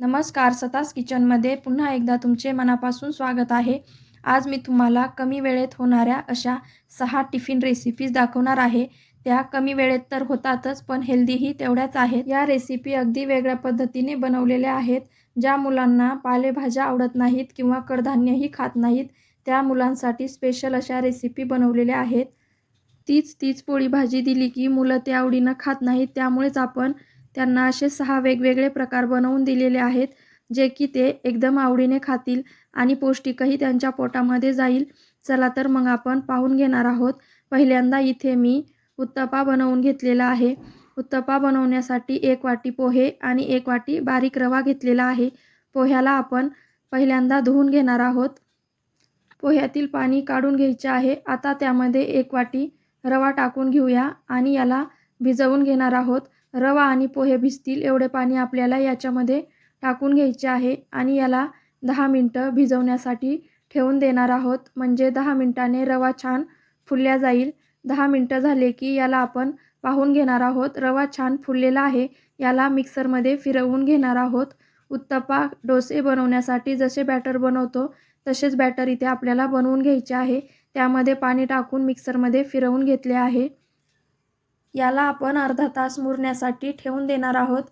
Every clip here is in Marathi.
नमस्कार सतास किचनमध्ये पुन्हा एकदा तुमचे मनापासून स्वागत आहे. आज मी तुम्हाला कमी वेळेत होणाऱ्या अशा सहा टिफिन रेसिपीज दाखवणार आहे. त्या कमी वेळेत तर होतातच पण हेल्दीही तेवढ्याच आहेत. या रेसिपी अगदी वेगळ्या पद्धतीने बनवलेल्या आहेत. ज्या मुलांना पालेभाज्या आवडत नाहीत किंवा कडधान्यही खात नाहीत त्या मुलांसाठी स्पेशल अशा रेसिपी बनवलेल्या आहेत. तीच तीच पोळी भाजी दिली की मुलं ते आवडीनं खात नाहीत त्यामुळेच आपण त्यांना असे सहा वेगवेगळे प्रकार बनवून दिलेले आहेत जे की ते एकदम आवडीने खातील आणि पौष्टिकही त्यांच्या पोटामध्ये जाईल. चला तर मग आपण पाहून घेणार आहोत. पहिल्यांदा इथे मी उत्तपा बनवून घेतलेला आहे. उत्तपा बनवण्यासाठी एक वाटी पोहे आणि एक वाटी बारीक रवा घेतलेला आहे. पोह्याला आपण पहिल्यांदा धुवून घेणार आहोत. पोह्यातील पाणी काढून घ्यायचे आहे. आता त्यामध्ये एक वाटी रवा टाकून घेऊया आणि याला भिजवून घेणार आहोत. रवा आणि पोहे भिजतील एवढे पाणी आपल्याला याच्यामध्ये टाकून घ्यायचे आहे आणि याला दहा मिनटं भिजवण्यासाठी ठेवून देणार आहोत. म्हणजे दहा मिनटाने रवा छान फुलल्या जाईल. दहा मिनटं झाले की याला आपण पाहून घेणार आहोत. रवा छान फुललेला आहे याला मिक्सरमध्ये फिरवून घेणार आहोत. उत्तप्पा डोसे बनवण्यासाठी जसे बॅटर बनवतो तसेच बॅटर इथे आपल्याला बनवून घ्यायचे आहे. त्यामध्ये पाणी टाकून मिक्सरमध्ये फिरवून घेतले आहे. याला आपण अर्धा तास मुरण्यासाठी ठेवून देणार आहोत.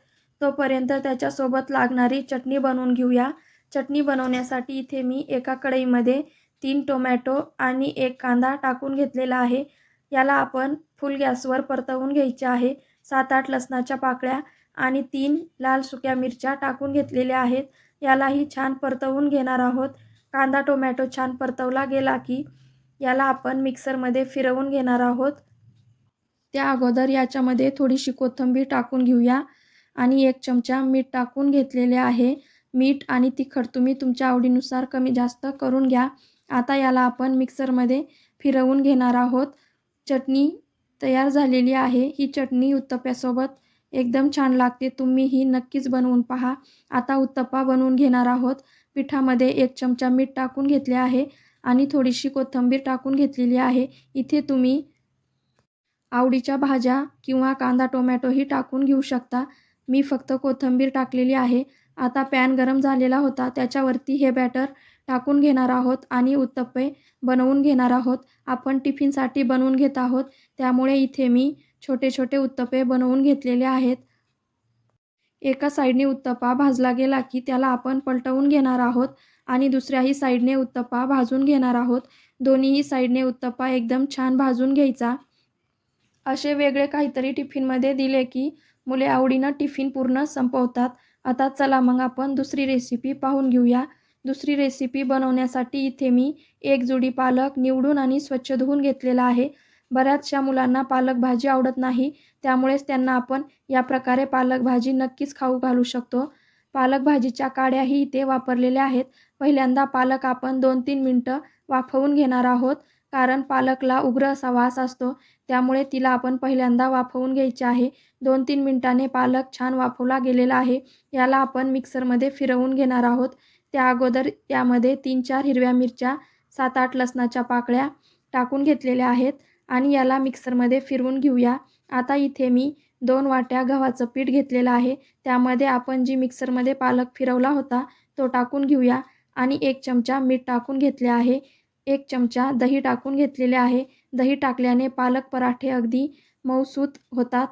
तोपर्यंत त्याच्यासोबत लागणारी चटणी बनवून घेऊया. चटणी बनवण्यासाठी इथे मी एका कढईमध्ये तीन टोमॅटो आणि एक कांदा टाकून घेतलेला आहे. याला आपण फुल गॅसवर परतवून घ्यायचे आहे. सात आठ लसणाच्या पाकळ्या आणि तीन लाल सुक्या मिरच्या टाकून घेतलेल्या आहेत. यालाही छान परतवून घेणार आहोत. कांदा टोमॅटो छान परतवला गेला की याला आपण मिक्सरमध्ये फिरवून घेणार आहोत. त्या अगोदर याच्यामध्ये थोडीशी कोथिंबीर टाकून घेऊया. आणि एक चमचा मीठ टाकून घेतलेले आहे. मीठ आणि तिखट तुम्ही तुमच्या आवडीनुसार कमी जास्त करून घ्या. आता याला आपण मिक्सरमध्ये फिरवून घेणार आहोत. चटणी तयार झालेली आहे. ही चटणी उत्तप्यासोबत एकदम छान लागते. तुम्ही ही नक्कीच बनवून पहा. आता उत्तप्पा बनवून घेणार आहोत. पिठामध्ये एक चमचा मीठ टाकून घेतले आहे. आणि थोडीशी कोथिंबीर टाकून घेतलेली आहे. इथे तुम्ही आवडीच्या भाज्या किंवा कांदा टोमॅटोही टाकून घेऊ शकता. मी फक्त कोथिंबीर टाकलेली आहे. आता पॅन गरम झालेला होता. त्याच्यावरती हे बॅटर टाकून घेणार आहोत आणि उत्तप्पे बनवून घेणार आहोत. आपण टिफिनसाठी बनवून घेत आहोत. त्यामुळे इथे मी छोटे छोटे उत्तप्पे बनवून घेतलेले आहेत. एका साईडने उत्तप्पा भाजला गेला की त्याला आपण पलटवून घेणार आहोत आणि दुसऱ्याही साईडने उत्तप्पा भाजून घेणार आहोत. दोन्हीही साईडने उत्तप्पा एकदम छान भाजून घ्यायचा. असे वेगळे काहीतरी टिफिनमध्ये दिले की मुले आवडीनं टिफिन पूर्ण संपवतात. आता चला मग आपण दुसरी रेसिपी पाहून घेऊया. दुसरी रेसिपी बनवण्यासाठी इथे मी एक जुडी पालक निवडून आणि स्वच्छ धुवून घेतलेला आहे. बऱ्याचशा मुलांना पालक भाजी आवडत नाही त्यामुळेच त्यांना आपण या प्रकारे पालक भाजी नक्कीच खाऊ घालू शकतो. पालक भाजीच्या काड्याही इथे वापरलेल्या आहेत. पहिल्यांदा पालक आपण दोन तीन मिनटं वाफवून घेणार आहोत. कारण पालकला उग्र असा वास असतो त्यामुळे तिला आपण पहिल्यांदा वाफवून घ्यायचे आहे. दोन तीन मिनटाने पालक छान वाफवला गेलेला आहे याला आपण मिक्सरमध्ये फिरवून घेणार आहोत. त्या अगोदर त्यामध्ये तीन चार हिरव्या मिरच्या सात आठ लसणाच्या पाकळ्या टाकून घेतलेल्या आहेत आणि याला मिक्सरमध्ये फिरवून घेऊया. आता इथे मी दोन वाट्या गव्हाचं पीठ घेतलेलं आहे. त्यामध्ये आपण जी मिक्सरमध्ये पालक फिरवला होता तो टाकून घेऊया आणि एक चमचा मीठ टाकून घेतले आहे. एक चमचा दही टाकून घेतलेले आहे. दही टाकल्याने पालक पराठे अगदी मऊसूत होतात.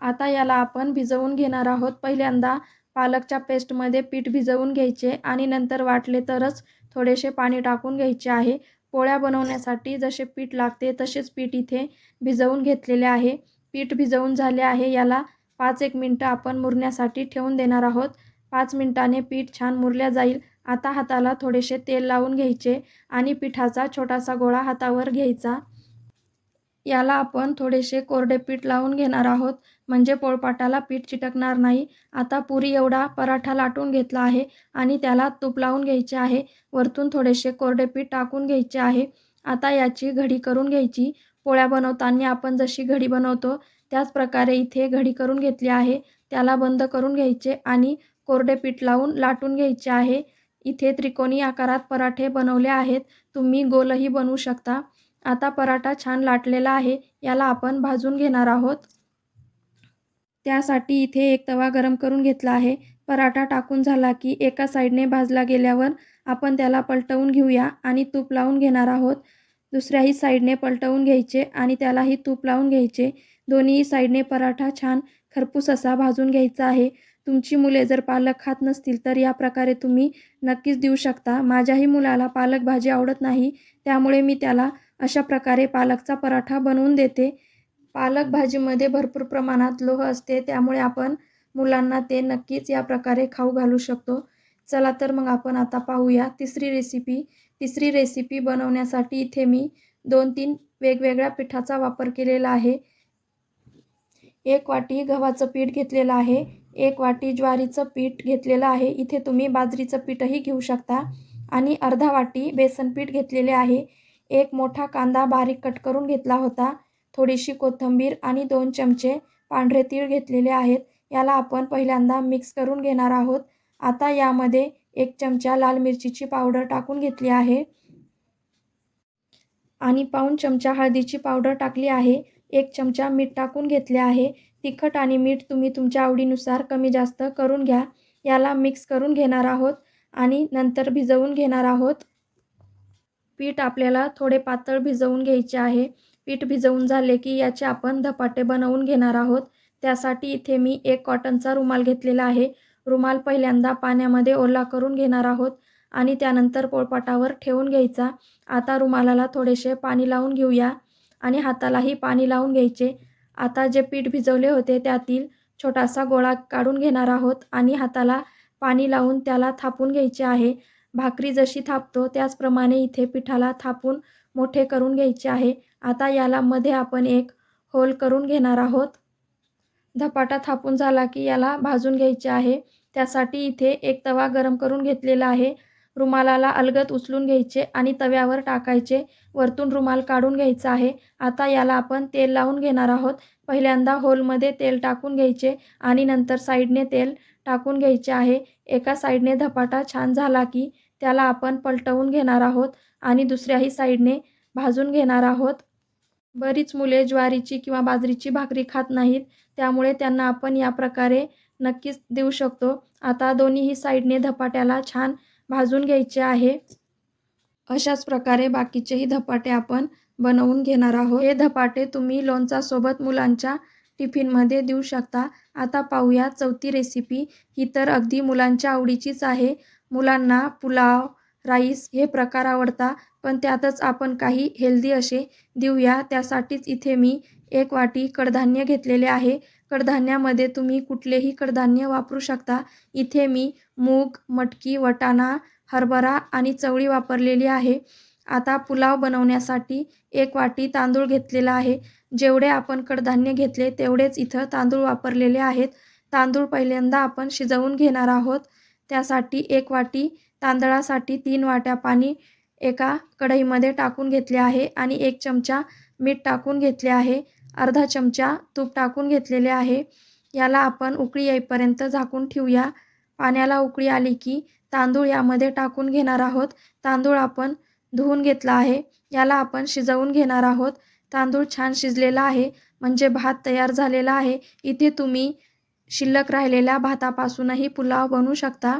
आता याला आपण भिजवून घेणार आहोत. पहिल्यांदा पालकच्या पेस्टमध्ये पीठ भिजवून घ्यायचे आणि नंतर वाटले तरच थोडेसे पाणी टाकून घ्यायचे आहे. पोळ्या बनवण्यासाठी जसे पीठ लागते तसेच पीठ इथे भिजवून घेतलेले आहे. पीठ भिजवून झाले आहे. याला पाच एक मिनटं आपण मुरण्यासाठी ठेवून देणार आहोत. पाच मिनटाने पीठ छान मुरल्या जाईल. आता हाताला थोडेसे तेल लावून घ्यायचे आणि पिठाचा छोटासा गोळा हातावर घ्यायचा. याला आपण थोडेसे कोरडे पीठ लावून घेणार आहोत. म्हणजे पोळपाटाला पीठ चिटकणार नाही. आता पुरी एवढा पराठा लाटून घेतला आहे आणि त्याला तूप लावून घ्यायचे आहे. वरतून थोडेसे कोरडे पीठ टाकून घ्यायचे आहे. आता याची घडी करून घ्यायची. पोळ्या बनवताना आपण जशी घडी बनवतो त्याच प्रकारे इथे घडी करून घेतली आहे. त्याला बंद करून घ्यायचे आणि कोरडे पीठ लावून लाटून घ्यायचे आहे. इथे त्रिकोणी आकारात पराठे बनवले आहेत. तुम्ही गोलही बनवू शकता. आता पराठा छान लाटलेला आहे. याला आपण भाजून घेणार आहोत. त्यासाठी इथे एक तवा गरम करून घेतला आहे. पराठा टाकून झाला की एका साईडने भाजला गेल्यावर आपण त्याला पलटवून घेऊया आणि तूप लावून घेणार आहोत. दुसऱ्याही साईडने पलटवून घ्यायचे आणि त्यालाही तूप लावून घ्यायचे. दोन्ही साईडने पराठा छान खरपूस असा भाजून घ्यायचा आहे. तुमची मुले जर पालक खात नसतील तर या प्रकारे तुम्ही नक्कीच देऊ शकता. माझ्याही मुलाला पालक भाजी आवडत नाही त्यामुळे मी त्याला अशा प्रकारे पालकचा पराठा बनवून देते. पालक भाजीमध्ये भरपूर प्रमाणात लोह असते त्यामुळे आपण मुलांना ते नक्कीच या प्रकारे खाऊ घालू शकतो. चला तर मग आपण आता पाहूया तिसरी रेसिपी तिसरी रेसिपी बनवण्यासाठी इथे मी दोन तीन वेगवेगळ्या पिठाचा वापर केलेला आहे. एक वाटी गव्हाचं पीठ घेतलेलं आहे. एक वाटी ज्वारीचं पीठ घेतलेलं आहे. इथे तुम्ही बाजरीचं पीठही घेऊ शकता. आणि अर्धा वाटी बेसन पीठ घेतलेले आहे. एक मोठा कांदा बारीक कट करून घेतला होता. थोडीशी कोथिंबीर आणि दोन चमचे पांढरे तीळ घेतलेले आहेत. याला आपण पहिल्यांदा मिक्स करून घेणार आहोत. आता यामध्ये एक चमचा लाल मिरचीची पावडर टाकून घेतली आहे. आणि पाऊण चमचा हळदीची पावडर टाकली आहे. एक चमचा मीठ टाकून घेतले आहे. तिखट आणि मीठ तुम्ही तुमच्या आवडीनुसार कमी जास्त करून घ्या. याला मिक्स करून घेणार आहोत आणि नंतर भिजवून घेणार आहोत. पीठ आपल्याला थोडे पातळ भिजवून घ्यायचे आहे. पीठ भिजवून झाले की याचे आपण धपाटे बनवून घेणार आहोत. त्यासाठी इथे मी एक कॉटनचा रुमाल घेतलेला आहे. रुमाल पहिल्यांदा पाण्यामध्ये ओला करून घेणार आहोत आणि त्यानंतर पोळपाटावर ठेवून घ्यायचा. आता रुमालाला थोडेसे पाणी लावून घेऊया. आणि हातालाही पाणी लावून घ्यायचे. आता जे पीठ भिजवले होते त्यातील छोटासा गोळा काढून घेणार आहोत आणि हाताला पाणी लावून त्याला थापून घ्यायचे आहे. भाकरी जशी थापतो त्याचप्रमाणे इथे पिठाला थापून मोठे करून घ्यायचे आहे. आता याला मध्ये आपण एक होल करून घेणार आहोत. धपाटा थापून झाला की याला भाजून घ्यायचे आहे. त्यासाठी इथे एक तवा गरम करून घेतलेला आहे. रुमालाला अलगद उचलून घ्यायचे आणि तव्यावर टाकायचे. वरतून रुमाल काढून घ्यायचा आहे. आता याला आपण तेल लावून घेणार आहोत. पहिल्यांदा होलमध्ये तेल टाकून घ्यायचे आणि नंतर साईडने तेल टाकून घ्यायचे आहे. एका साईडने धपाटा छान झाला की त्याला आपण पलटवून घेणार आहोत आणि दुसऱ्याही साईडने भाजून घेणार आहोत. बरीच मुले ज्वारीची किंवा बाजरीची भाकरी खात नाहीत. त्यामुळे त्यांना आपण या प्रकारे नक्कीच देऊ शकतो. आता दोन्हीही साईडने धपाट्याला छान भाजून घ्यायचे आहे. अशाच प्रकारे बाकीचेही धपाटे आपण बनवून घेणार आहोत. हे धपाटे तुम्ही लोणचासोबत मुलांच्या टिफिनमध्ये देऊ शकता. आता पाहूया चौथी रेसिपी ही तर अगदी मुलांच्या आवडीचीच आहे. मुलांना पुलाव राईस हे प्रकार आवडता पण त्यातच आपण काही हेल्दी असे देऊया. त्यासाठीच इथे मी एक वाटी कडधान्य घेतलेले आहे. कडधान्यामध्ये तुम्ही कुठलेही कडधान्य वापरू शकता. इथे मी मूग मटकी वटाणा हरभरा आणि चवळी वापरलेली आहे. आता पुलाव बनवण्यासाठी एक वाटी तांदूळ घेतलेला आहे. जेवढे आपण कडधान्य घेतले तेवढेच इथं तांदूळ वापरलेले आहेत. तांदूळ पहिल्यांदा आपण शिजवून घेणार आहोत. त्यासाठी एक वाटी तांदळासाठी तीन वाट्या पाणी एका कढईमध्ये टाकून घेतले आहे आणि एक चमचा मीठ टाकून घेतले आहे. अर्धा चमचा तूप टाकून घेतलेले आहे. याला आपण उकळी येईपर्यंत झाकून ठेवूया. पाण्याला उकळी आली की तांदूळ यामध्ये टाकून घेणार आहोत. तांदूळ आपण धुवून घेतला आहे. याला आपण शिजवून घेणार आहोत. तांदूळ छान शिजलेला आहे. म्हणजे भात तयार झालेला आहे. इथे तुम्ही शिल्लक राहिलेल्या भातापासूनही पुलाव बनवू शकता.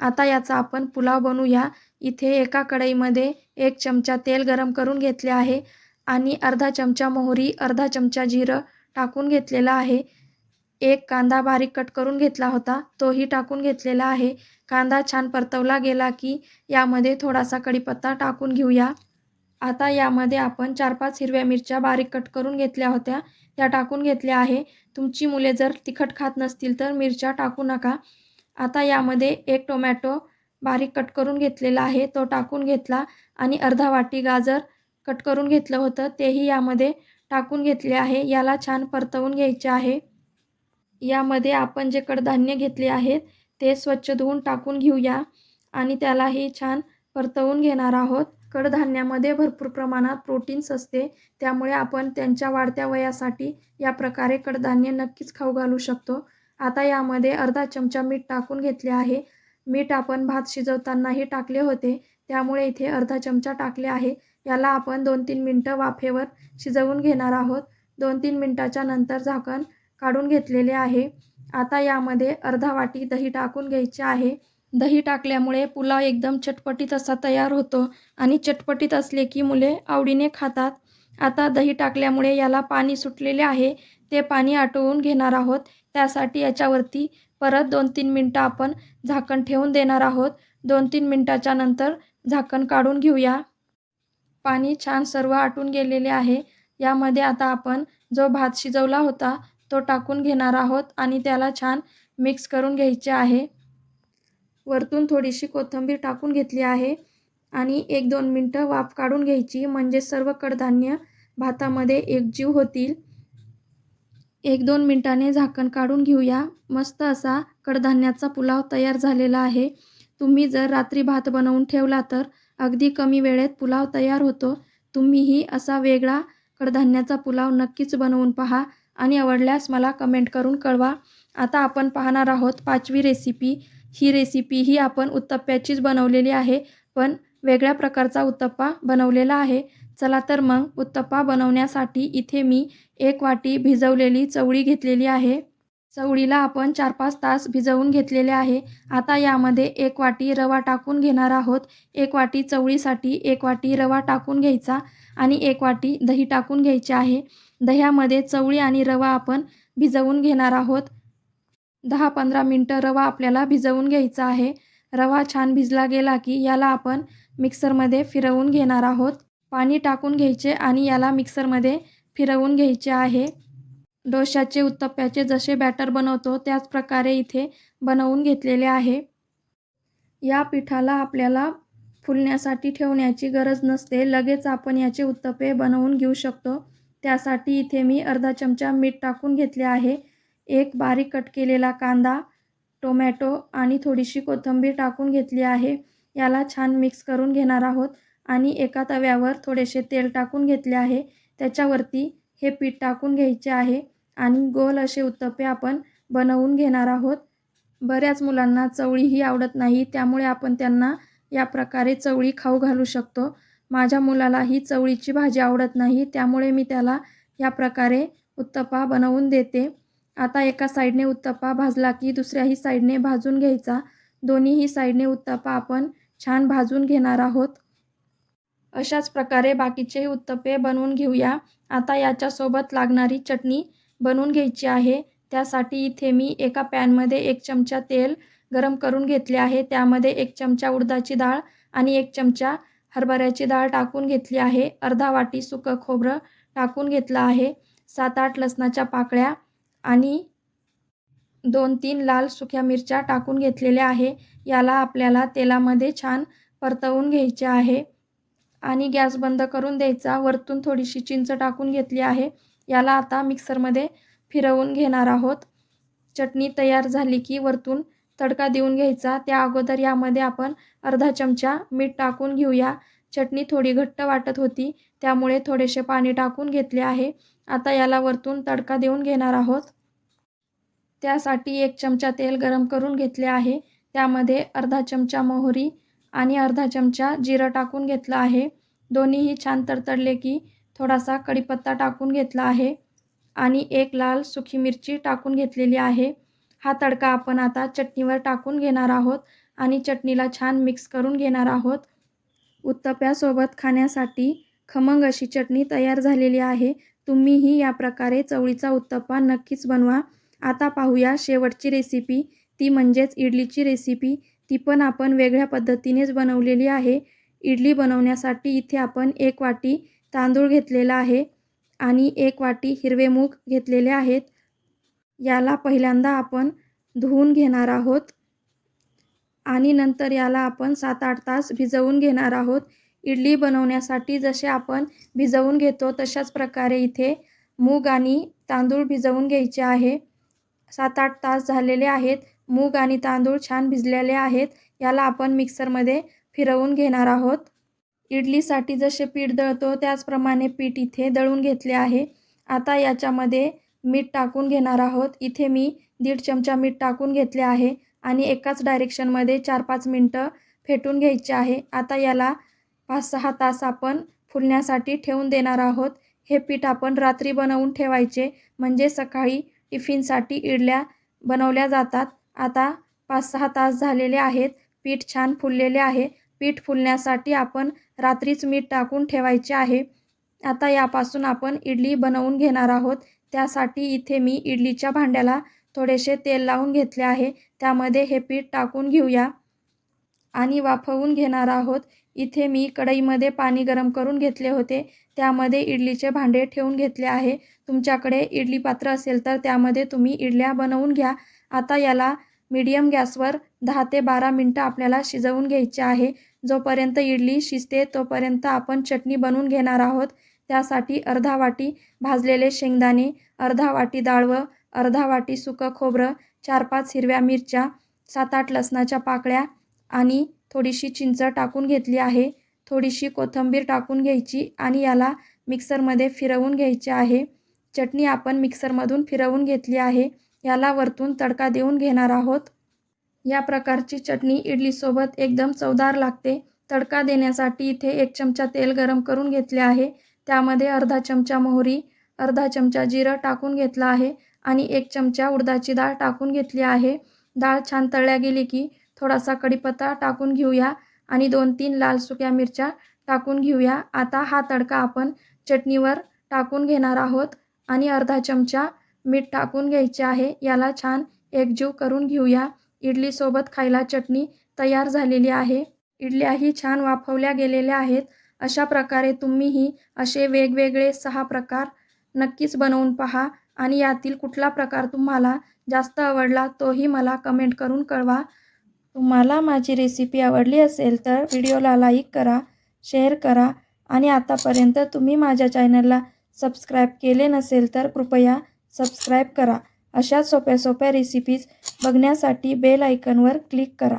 आता याचा आपण पुलाव बनवूया. इथे एका कढईमध्ये एक चमचा तेल गरम करून घेतले आहे. आणि अर्धा चमचा मोहरी अर्धा चमचा जिरं टाकून घेतलेला आहे. एक कांदा बारीक कट करून घेतला होता. तोही टाकून घेतलेला आहे. कांदा छान परतवला गेला की यामध्ये थोडासा कढीपत्ता टाकून घेऊया. आता यामध्ये आपण चार पाच हिरव्या मिरच्या बारीक कट करून घेतल्या होत्या. त्या टाकून घेतल्या आहे. तुमची मुले जर तिखट खात नसतील तर मिरच्या टाकू नका. आता यामध्ये एक टोमॅटो बारीक कट करून घेतलेला आहे. तो टाकून घेतला आणि अर्धा वाटी गाजर कट करून घेतलं होतं. तेही यामध्ये टाकून घेतले आहे. याला छान परतवून घ्यायचे आहे. यामध्ये आपण जे कडधान्य घेतले आहेत ते स्वच्छ धुवून टाकून घेऊया आणि त्यालाही छान परतवून घेणार आहोत. कडधान्यामध्ये भरपूर प्रमाणात प्रोटीन्स असते. त्यामुळे आपण त्यांच्या वाढत्या वयासाठी या प्रकारे कडधान्य नक्कीच खाऊ घालू शकतो. आता यामध्ये अर्धा चमचा मीठ टाकून घेतले आहे. मीठ आपण भात शिजवतानाही टाकले होते. त्यामुळे इथे अर्धा चमचा टाकले आहे. याला आपण दोन तीन मिनटं वाफेवर शिजवून घेणार आहोत. दोन तीन मिनटाच्या नंतर झाकण काढून घेतलेले आहे. आता यामध्ये अर्धा वाटी दही टाकून घ्यायचे आहे. दही टाकल्यामुळे पुलाव एकदम चटपटीत असा तयार होतो आणि चटपटीत असले की मुले आवडीने खातात. आता दही टाकल्यामुळे याला पाणी सुटलेले आहे. ते पाणी आटवून घेणार आहोत. त्यासाठी याच्यावरती परत दोन तीन मिनटं आपण झाकण ठेवून देणार आहोत. दोन तीन मिनटाच्या नंतर झाकण काढून घेऊया. पाणी छान सर्व आटून गेलेले आहे. यामध्ये आता आपण जो भात शिजवला होता तो टाकून घेणार आहोत आणि त्याला छान मिक्स करून घ्यायचे आहे. वरतून थोडीशी कोथिंबीर टाकून घेतली आहे आणि एक दोन मिनटं वाफ काढून घ्यायची. म्हणजे सर्व कडधान्य भातामध्ये एकजीव होतील. एक दोन मिनटाने झाकण काढून घेऊया. मस्त असा कडधान्याचा पुलाव तयार झालेला आहे. तुम्ही जर रात्री भात बनवून ठेवला तर अगदी कमी वेळेत पुलाव तयार होतो. तुम्हीही असा वेगळा कडधान्याचा पुलाव नक्कीच बनवून पहा आणि आवडल्यास मला कमेंट करून कळवा. आता आपण पाहणार आहोत पाचवी रेसिपी ही रेसिपी ही आपण उत्तप्प्याचीच बनवलेली आहे पण वेगळ्या प्रकारचा उत्तप्पा बनवलेला आहे. चला तर मग उत्तप्पा बनवण्यासाठी इथे मी एक वाटी भिजवलेली चवळी घेतलेली आहे. चवळीला आपण चार पाच तास भिजवून घेतलेले आहे. आता यामध्ये एक वाटी रवा टाकून घेणार आहोत. एक वाटी चवळीसाठी एक वाटी रवा टाकून घ्यायचा आणि एक वाटी दही टाकून घ्यायचे आहे. दह्यामध्ये चवळी आणि रवा आपण भिजवून घेणार आहोत. दहा पंधरा मिनटं रवा आपल्याला भिजवून घ्यायचा आहे. रवा छान भिजला गेला की याला आपण मिक्सरमध्ये फिरवून घेणार आहोत. पाणी टाकून घ्यायचे आणि याला मिक्सरमध्ये फिरवून घ्यायचे आहे. डोशाचे उत्तप्प्याचे जसे बॅटर बनवतो त्याच प्रकारे इथे बनवून घेतलेले आहे. या पिठाला आपल्याला फुलण्यासाठी ठेवण्याची गरज नसते. लगेच आपण याचे उत्तप्पे बनवून घेऊ शकतो. त्यासाठी इथे मी अर्धा चमचा मीठ टाकून घेतले आहे. एक बारीक कट केलेला कांदा टोमॅटो आणि थोडीशी कोथिंबीर टाकून घेतली आहे. याला छान मिक्स करून घेणार आहोत. आणि एका तव्यावर थोडेसे तेल टाकून घेतले आहे. त्याच्यावरती हे पीठ टाकून घ्यायचे आहे. आणि गोल असे उत्तप्पे आपण बनवून घेणार आहोत. बऱ्याच मुलांना चवळीही आवडत नाही त्यामुळे आपण त्यांना या प्रकारे चवळी खाऊ घालू शकतो. माझ्या मुलाला ही चवळीची भाजी आवडत नाही त्यामुळे मी त्याला या प्रकारे उत्तप्पा बनवून देते. आता एका साईडने उत्तप्पा भाजला की दुसऱ्याही साईडने भाजून घ्यायचा. दोन्हीही साईडने उत्तप्पा आपण छान भाजून घेणार आहोत. अशाच प्रकारे बाकीचेही उत्तप्पे बनवून घेऊया. आता याच्यासोबत लागणारी चटणी बनवून घ्यायची आहे. त्यासाठी इथे मी एका पॅनमध्ये एक चमचा तेल गरम करून घेतले आहे. त्यामध्ये एक चमचा उडदाची डाळ आणि एक चमचा हरभऱ्याची डाळ टाकून घेतली आहे. अर्धा वाटी सुकं खोबरं टाकून घेतलं आहे. सात आठ लसणाच्या पाकळ्या आणि दोन तीन लाल सुक्या मिरच्या टाकून घेतलेल्या आहे. याला आपल्याला तेलामध्ये छान परतवून घ्यायचे आहे. आणि गॅस बंद करून द्यायचा. वरतून थोडीशी चिंच टाकून घेतली आहे. याला आता मिक्सरमध्ये फिरवून घेणार आहोत. चटणी तयार झाली की वरतून तडका देऊन घ्यायचा. त्या अगोदर यामध्ये आपण अर्धा चमचा मीठ टाकून घेऊया. चटणी थोडी घट्ट वाटत होती त्यामुळे थोडेसे पाणी टाकून घेतले आहे. आता याला वरतून तडका देऊन घेणार आहोत. त्यासाठी एक चमचा तेल गरम करून घेतले आहे. त्यामध्ये अर्धा चमचा मोहरी आणि अर्धा चमचा जिरं टाकून घेतलं आहे. दोन्हीही छान तडतडले की थोडासा कढीपत्ता टाकून घेतला आहे आणि एक लाल सुखी मिरची टाकून घेतलेली आहे. हा तडका आपण आता चटणीवर टाकून घेणार आहोत आणि चटणीला छान मिक्स करून घेणार आहोत. उत्तप्यासोबत खाण्यासाठी खमंग अशी चटणी तयार झालेली आहे. तुम्हीही या प्रकारे चवळीचा उत्तप्पा नक्कीच बनवा. आता पाहूया शेवटची रेसिपी. ती म्हणजेच इडलीची रेसिपी. ती पण आपण वेगळ्या पद्धतीनेच बनवलेली आहे. इडली बनवण्यासाठी इथे आपण एक वाटी तांदूळ घेतलेला आहे आणि एक वाटी हिरवे मूग घेतलेले आहेत. याला पहिल्यांदा आपण धुवून घेणार आहोत आणि नंतर याला आपण सात आठ तास भिजवून घेणार आहोत. इडली बनवण्यासाठी जसे आपण भिजवून घेतो तशाच प्रकारे इथे मूग आणि तांदूळ भिजवून घ्यायचे आहे. सात आठ तास झालेले आहेत. मूग आणि तांदूळ छान भिजलेले आहेत. याला आपण मिक्सरमध्ये फिरवून घेणार आहोत. इडलीसाठी जसे पीठ दळतो त्याचप्रमाणे पीठ इथे दळून घेतले आहे. आता याच्यामध्ये मीठ टाकून घेणार आहोत. इथे मी दीड चमचा मीठ टाकून घेतले आहे आणि एकाच डायरेक्शनमध्ये चार पाच मिनटं फेटून घ्यायचे आहे. आता याला पाच सहा तास आपण फुलण्यासाठी ठेवून देणार आहोत. हे पीठ आपण रात्री बनवून ठेवायचे म्हणजे सकाळी टिफिनसाठी इडल्या बनवल्या जातात. आता पाच सहा तास झालेले आहेत. पीठ छान फुललेले आहे. पीठ फुलण्यासाठी आपण रात्रीच मीठ टाकून ठेवायचे आहे. आता यापासून आपण इडली बनवून घेणार आहोत. त्यासाठी इथे मी इडलीच्या भांड्याला थोडेसे तेल लावून घेतले आहे. त्यामध्ये हे पीठ टाकून घेऊया. आणि वाफवून घेणार आहोत. इथे मी कढईमध्ये पाणी गरम करून घेतले होते. त्यामध्ये इडलीचे भांडे ठेवून घेतले आहे. तुमच्याकडे इडली पात्र असेल तर त्यामध्ये तुम्ही इडल्या बनवून घ्या. आता याला मीडियम गॅसवर दहा ते बारा मिनटं आपल्याला शिजवून घ्यायचे आहे. जोपर्यंत इडली शिजते तोपर्यंत आपण चटणी बनवून घेणार आहोत. त्यासाठी अर्धा वाटी भाजलेले शेंगदाणे अर्धा वाटी डाळवं अर्धा वाटी सुकं खोबरं चार पाच हिरव्या मिरच्या सात आठ लसणाच्या पाकळ्या आणि थोडीशी चिंच टाकून घेतली आहे. थोडीशी कोथिंबीर टाकून घ्यायची आणि याला मिक्सरमध्ये फिरवून घ्यायचे आहे. चटणी आपण मिक्सरमधून फिरवून घेतली आहे. याला वरतून तडका देऊन घेणार आहोत. या प्रकारची चटणी इडलीसोबत एकदम चवदार लागते. तडका देण्यासाठी इथे एक चमचा तेल गरम करून घेतले आहे. त्यामध्ये अर्धा चमचा मोहरी अर्धा चमचा जिरं टाकून घेतला आहे आणि एक चमचा उडदाची डाळ टाकून घेतली आहे. डाळ छान तळल्या गेली की थोडासा कढीपत्ता टाकून घेऊया आणि दोन तीन लाल सुक्या मिरच्या टाकून घेऊया. आता हा तडका आपण चटणीवर टाकून घेणार आहोत आणि अर्धा चमचा मीठ टाकून घ्यायचे आहे. याला छान एकजीव करून घेऊया. इडलीसोबत खायला चटणी तयार झालेली आहे. इडल्याही छान वाफवल्या गेलेल्या आहेत. अशा प्रकारे तुम्हीही असे वेगवेगळे सहा प्रकार नक्कीच बनवून पहा आणि यातील कुठला प्रकार तुम्हाला जास्त आवडला तोही मला कमेंट करून कळवा. तुम्हाला माझी रेसिपी आवडली असेल तर व्हिडिओला लाईक करा शेअर करा आणि आतापर्यंत तुम्ही माझ्या चॅनलला सबस्क्राईब केले नसेल तर कृपया सबस्क्राईब करा. अशा सोप्या सोप्या रेसिपीज बघण्यासाठी बेल आयकनवर क्लिक करा.